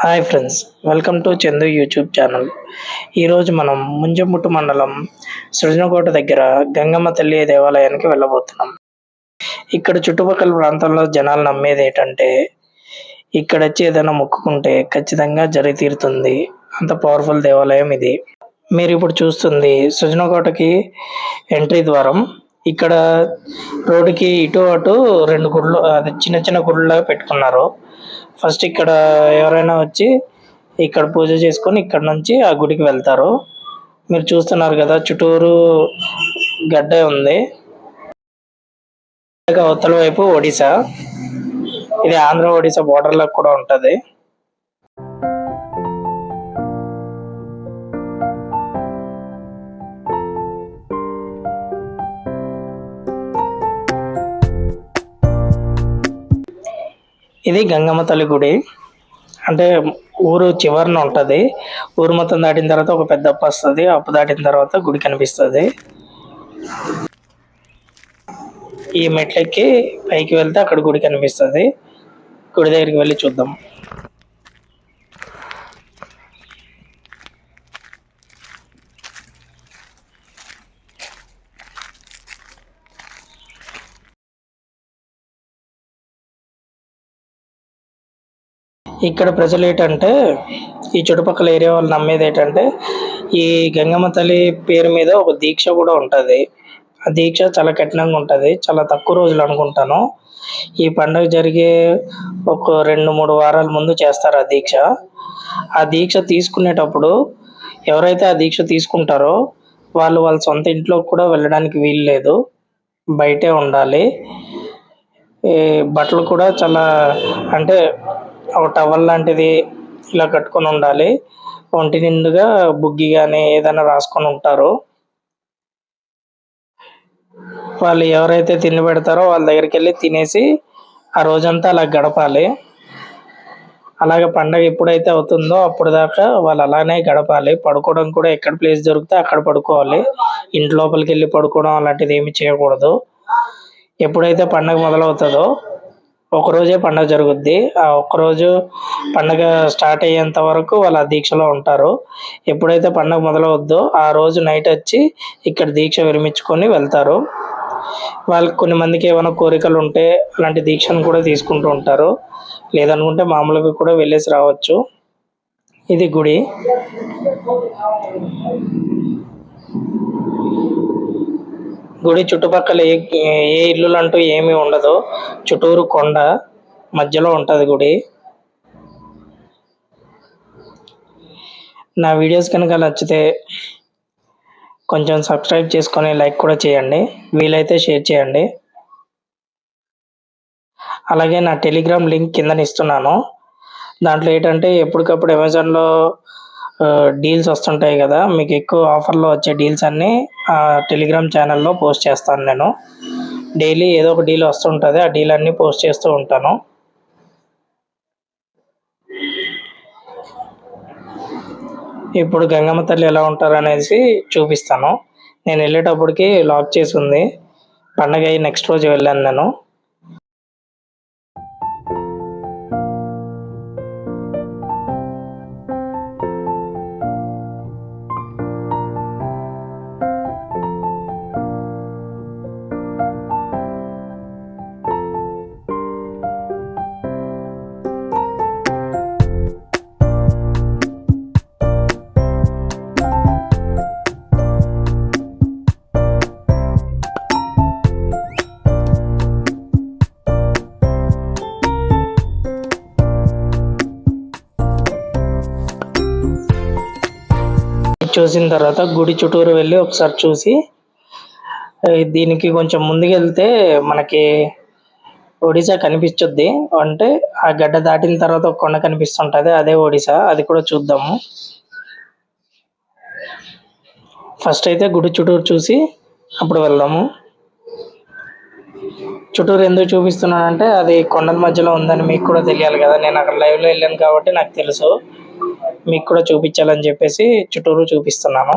Hi friends welcome to Chandu YouTube channel. ఈరోజు మనం ముంజముట్టు మండలం సృజనకోట దగ్గర గంగమ్మ తల్లి దేవాలయానికి వెళ్ళబోతున్నాం. ఇక్కడ చుట్టుపక్కల ప్రాంతంలో జనాలు నమ్మేది ఏంటంటే ఇక్కడ వచ్చి ఏదైనా మొక్కుకుంటే ఖచ్చితంగా జరిగి తీరుతుంది. అంత పవర్ఫుల్ దేవాలయం ఇది. మీరు ఇప్పుడు చూస్తుంది సృజనకోటకి ఎంట్రీ ద్వారం. ఇక్కడ రోడ్డుకి ఇటు అటు రెండు గుళ్ళు అదే చిన్న చిన్న గుళ్ళగా పెట్టుకున్నారు. ఫస్ట్ ఇక్కడ ఎవరైనా వచ్చి ఇక్కడ పూజ చేసుకొని ఇక్కడ నుంచి ఆ గుడికి వెళ్తారు. మీరు చూస్తున్నారు కదా చుట్టూరు గడ్డ ఉంది. అవతల వైపు ఒడిశా. ఇది ఆంధ్ర ఒడిశా border కూడా ఉంటది. ఇది గంగమ్మ తల్లి గుడి. అంటే ఊరు చివరన ఉంటుంది. ఊరు మొత్తం దాటిన తర్వాత ఒక పెద్ద అప్పు వస్తుంది. అప్పు దాటిన తర్వాత గుడి కనిపిస్తుంది. ఈ మెట్లెక్కి పైకి వెళ్తే అక్కడ గుడి కనిపిస్తుంది. గుడి దగ్గరికి వెళ్ళి చూద్దాం. ఇక్కడ ప్రజలు ఏంటంటే ఈ చుట్టుపక్కల ఏరియా వాళ్ళు నమ్మేది ఏంటంటే ఈ గంగమ్మ తల్లి పేరు మీద ఒక దీక్ష కూడా ఉంటుంది. ఆ దీక్ష చాలా కఠినంగా ఉంటుంది. చాలా తక్కువ రోజులు అనుకుంటాను. ఈ పండుగ జరిగే ఒక రెండు మూడు వారాల ముందు చేస్తారు ఆ దీక్ష. ఆ దీక్ష తీసుకునేటప్పుడు ఎవరైతే ఆ దీక్ష తీసుకుంటారో వాళ్ళు వాళ్ళ సొంత ఇంట్లోకి కూడా వెళ్ళడానికి వీలు లేదు. బయటే ఉండాలి. ఈ బట్టలు కూడా చాలా అంటే ఒక టవల్ లాంటిది ఇలా కట్టుకొని ఉండాలి. ఒంటి నిండుగా బుగ్గి కానీ ఏదైనా రాసుకొని ఉంటారు. వాళ్ళు ఎవరైతే తిండి పెడతారో వాళ్ళ దగ్గరికి వెళ్ళి తినేసి ఆ రోజంతా అలా గడపాలి. అలాగే పండగ ఎప్పుడైతే అవుతుందో అప్పుడు దాకా వాళ్ళు అలానే గడపాలి. పడుకోవడం కూడా ఎక్కడ ప్లేస్ దొరికితే అక్కడ పడుకోవాలి. ఇంటి లోపలికి వెళ్ళి పడుకోవడం అలాంటిది ఏమి చేయకూడదు. ఎప్పుడైతే పండగ మొదలవుతుందో ఒకరోజే పండగ జరుగుద్ది. ఆ ఒక్క రోజు పండగ స్టార్ట్ అయ్యేంత వరకు వాళ్ళు ఆ దీక్షలో ఉంటారు. ఎప్పుడైతే పండగ మొదలవుద్దో ఆ రోజు నైట్ వచ్చి ఇక్కడ దీక్ష విరమించుకొని వెళ్తారు. వాళ్ళకి కొన్ని మందికి ఏమైనా కోరికలు ఉంటే అలాంటి దీక్షను కూడా తీసుకుంటూ ఉంటారు. లేదనుకుంటే మామూలుగా కూడా వెళ్ళేసి రావచ్చు. ఇది గుడి. గుడి చుట్టుపక్కల ఏ ఏ ఇల్లులు అంటూ ఏమీ ఉండదు. చుట్టూరు కొండ మధ్యలో ఉంటుంది గుడి. నా వీడియోస్ కనుక నచ్చితే కొంచెం సబ్స్క్రైబ్ చేసుకొని లైక్ కూడా చేయండి. వీలైతే షేర్ చేయండి. అలాగే నా టెలిగ్రామ్ లింక్ కిందన ఇస్తున్నాను. దాంట్లో ఏంటంటే ఎప్పటికప్పుడు అమెజాన్లో డీల్స్ వస్తుంటాయి కదా. మీకు ఎక్కువ ఆఫర్లో వచ్చే డీల్స్ అన్నీ ఆ టెలిగ్రామ్ ఛానల్లో పోస్ట్ చేస్తాను నేను. డైలీ ఏదో ఒక డీల్ వస్తుంటుంది ఆ డీల్ అన్నీ పోస్ట్ చేస్తూ ఉంటాను. ఇప్పుడు గంగమ్మ తల్లి ఎలా ఉంటారు అనేసి చూపిస్తాను. నేను వెళ్ళేటప్పటికి లాక్ చేసి ఉంది. పండగ నెక్స్ట్ రోజు వెళ్ళాను నేను. చూసిన తర్వాత గుడి చుట్టూరు వెళ్ళి ఒకసారి చూసి దీనికి కొంచెం ముందుకెళ్తే మనకి ఒడిశా కనిపించుద్ది. అంటే ఆ గడ్డ దాటిన తర్వాత ఒక కొండ కనిపిస్తుంటుంది. అదే ఒడిశా. అది కూడా చూద్దాము. ఫస్ట్ అయితే గుడి చుట్టూరు చూసి అప్పుడు వెళ్దాము. చుట్టూరు ఎందుకు చూపిస్తున్నానంటే అది కొండల మధ్యలో ఉందని మీకు కూడా తెలియాలి కదా. నేను అక్కడ లైవ్లో వెళ్ళాను కాబట్టి నాకు తెలుసు. మీకు కూడా చూపించాలని చెప్పేసి చుట్టూరు చూపిస్తున్నాను.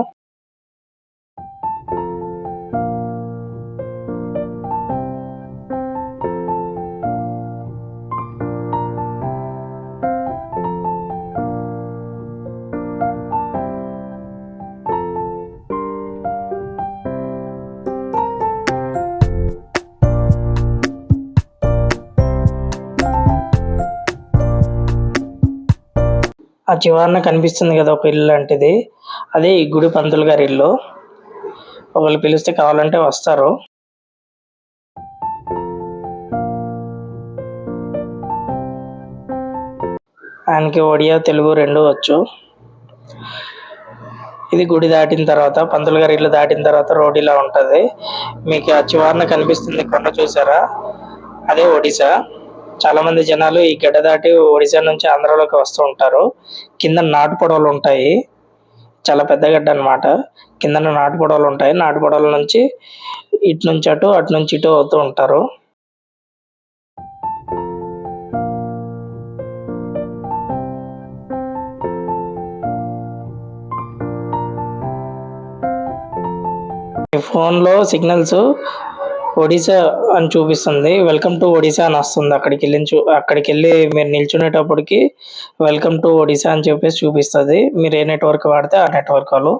ఆ చివరన కనిపిస్తుంది కదా ఒక ఇల్లు లాంటిది. అదే ఈ గుడి పంతులు గారి ఇల్లు. ఒకళ్ళు పిలిస్తే కావాలంటే వస్తారు. ఆయనకి ఒడియా తెలుగు రెండు వచ్చు. ఇది గుడి దాటిన తర్వాత పంతులు గారి ఇల్లు దాటిన తర్వాత రోడ్ ఇలా ఉంటుంది. మీకు ఆ చివరన కనిపిస్తుంది కొండ చూసారా? అదే ఒడిశా. చాలా మంది జనాలు ఈ గడ్డ దాటి ఒడిశా నుంచి ఆంధ్రాలోకి వస్తూ ఉంటారు. కింద నాటు పడవలు ఉంటాయి. చాలా పెద్ద గడ్డ అనమాట కింద నాటు పడవలు ఉంటాయి. నాటు పడవల నుంచి ఇటు నుంచి అటు అటు నుంచి ఇటు అవుతూ ఉంటారు. మీ ఫోన్లో సిగ్నల్స్ ఒడిశా అని చూపిస్తుంది. వెల్కమ్ టు ఒడిశా అని వస్తుంది అక్కడికి వెళ్ళి చూ అక్కడికి వెళ్ళి మీరు నిల్చునేటప్పటికి వెల్కమ్ టు ఒడిశా అని చెప్పేసి చూపిస్తుంది. మీరు ఏ నెట్వర్క్ వాడితే ఆ నెట్వర్క్ వాళ్ళు